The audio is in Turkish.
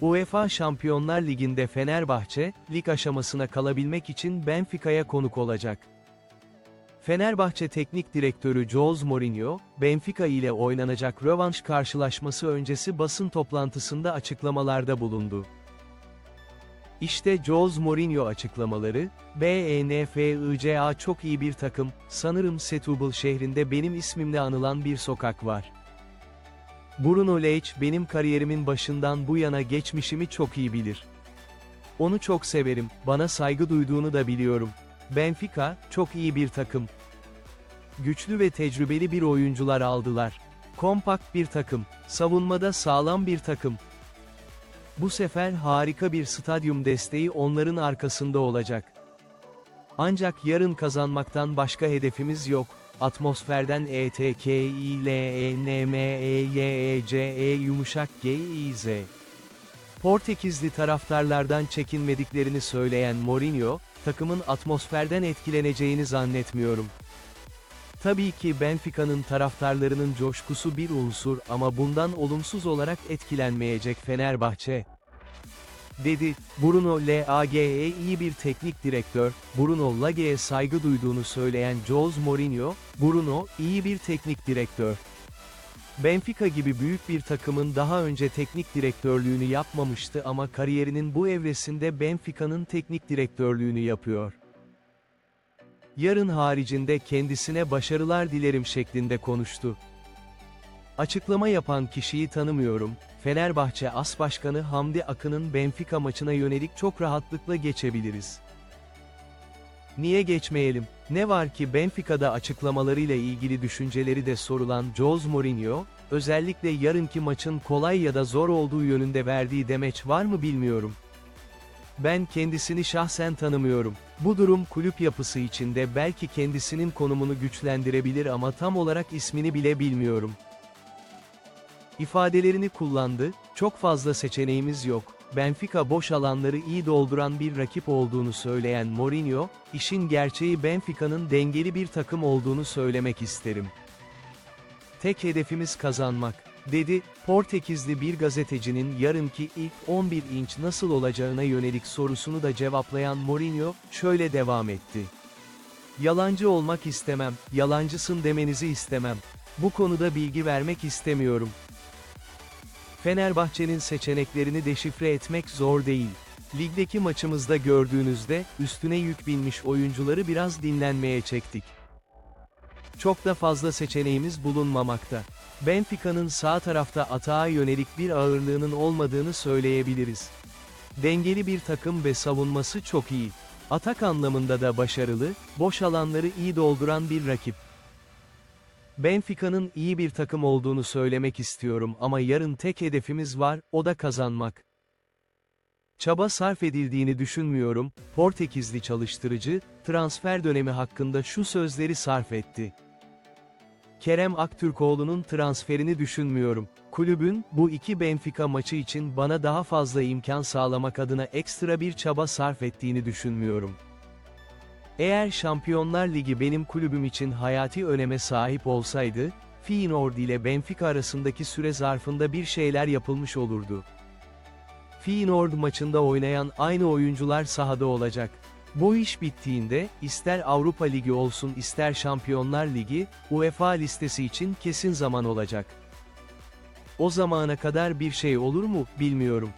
UEFA Şampiyonlar Ligi'nde Fenerbahçe, lig aşamasına kalabilmek için Benfica'ya konuk olacak. Fenerbahçe Teknik Direktörü Jose Mourinho, Benfica ile oynanacak rövanş karşılaşması öncesi basın toplantısında açıklamalarda bulundu. İşte Jose Mourinho açıklamaları, E BENFICA çok iyi bir takım, sanırım Setúbal şehrinde benim ismimle anılan bir sokak var. Bruno Lage benim kariyerimin başından bu yana geçmişimi çok iyi bilir. Onu çok severim, bana saygı duyduğunu da biliyorum. Benfica, çok iyi bir takım. Güçlü ve tecrübeli bir oyuncular aldılar. Kompakt bir takım, savunmada sağlam bir takım. Bu sefer harika bir stadyum desteği onların arkasında olacak. Ancak yarın kazanmaktan başka hedefimiz yok. Atmosferden E T E E E yumuşak G. Portekizli taraftarlardan çekinmediklerini söyleyen Mourinho, takımın atmosferden etkileneceğini zannetmiyorum. Tabii ki Benfica'nın taraftarlarının coşkusu bir unsur ama bundan olumsuz olarak etkilenmeyecek Fenerbahçe. Dedi, Bruno Lage iyi bir teknik direktör, Bruno Lage'ye saygı duyduğunu söyleyen Jose Mourinho, Bruno, iyi bir teknik direktör. Benfica gibi büyük bir takımın daha önce teknik direktörlüğünü yapmamıştı ama kariyerinin bu evresinde Benfica'nın teknik direktörlüğünü yapıyor. Yarın haricinde kendisine başarılar dilerim şeklinde konuştu. Açıklama yapan kişiyi tanımıyorum, Fenerbahçe As Başkanı Hamdi Akın'ın Benfica maçına yönelik çok rahatlıkla geçebiliriz. Niye geçmeyelim? Ne var ki Benfica'da açıklamalarıyla ilgili düşünceleri de sorulan Jose Mourinho, özellikle yarınki maçın kolay ya da zor olduğu yönünde verdiği demeç var mı bilmiyorum. Ben kendisini şahsen tanımıyorum. Bu durum kulüp yapısı içinde belki kendisinin konumunu güçlendirebilir ama tam olarak ismini bile bilmiyorum. İfadelerini kullandı, çok fazla seçeneğimiz yok. Benfica boş alanları iyi dolduran bir rakip olduğunu söyleyen Mourinho, işin gerçeği Benfica'nın dengeli bir takım olduğunu söylemek isterim. Tek hedefimiz kazanmak, dedi, Portekizli bir gazetecinin yarınki ilk 11 inç nasıl olacağına yönelik sorusunu da cevaplayan Mourinho, şöyle devam etti. Yalancı olmak istemem, yalancısın demenizi istemem. Bu konuda bilgi vermek istemiyorum. Fenerbahçe'nin seçeneklerini deşifre etmek zor değil. Ligdeki maçımızda gördüğünüzde, üstüne yük binmiş oyuncuları biraz dinlenmeye çektik. Çok da fazla seçeneğimiz bulunmamakta. Benfica'nın sağ tarafta atağa yönelik bir ağırlığının olmadığını söyleyebiliriz. Dengeli bir takım ve savunması çok iyi. Atak anlamında da başarılı, boş alanları iyi dolduran bir rakip. Benfica'nın iyi bir takım olduğunu söylemek istiyorum ama yarın tek hedefimiz var, o da kazanmak. Çaba sarf edildiğini düşünmüyorum, Portekizli çalıştırıcı, transfer dönemi hakkında şu sözleri sarf etti. Kerem Aktürkoğlu'nun transferini düşünmüyorum. Kulübün, bu iki Benfica maçı için bana daha fazla imkan sağlamak adına ekstra bir çaba sarf ettiğini düşünmüyorum. Eğer Şampiyonlar Ligi benim kulübüm için hayati öneme sahip olsaydı, Feyenoord ile Benfica arasındaki süre zarfında bir şeyler yapılmış olurdu. Feyenoord maçında oynayan aynı oyuncular sahada olacak. Bu iş bittiğinde, ister Avrupa Ligi olsun ister Şampiyonlar Ligi, UEFA listesi için kesin zaman olacak. O zamana kadar bir şey olur mu, bilmiyorum.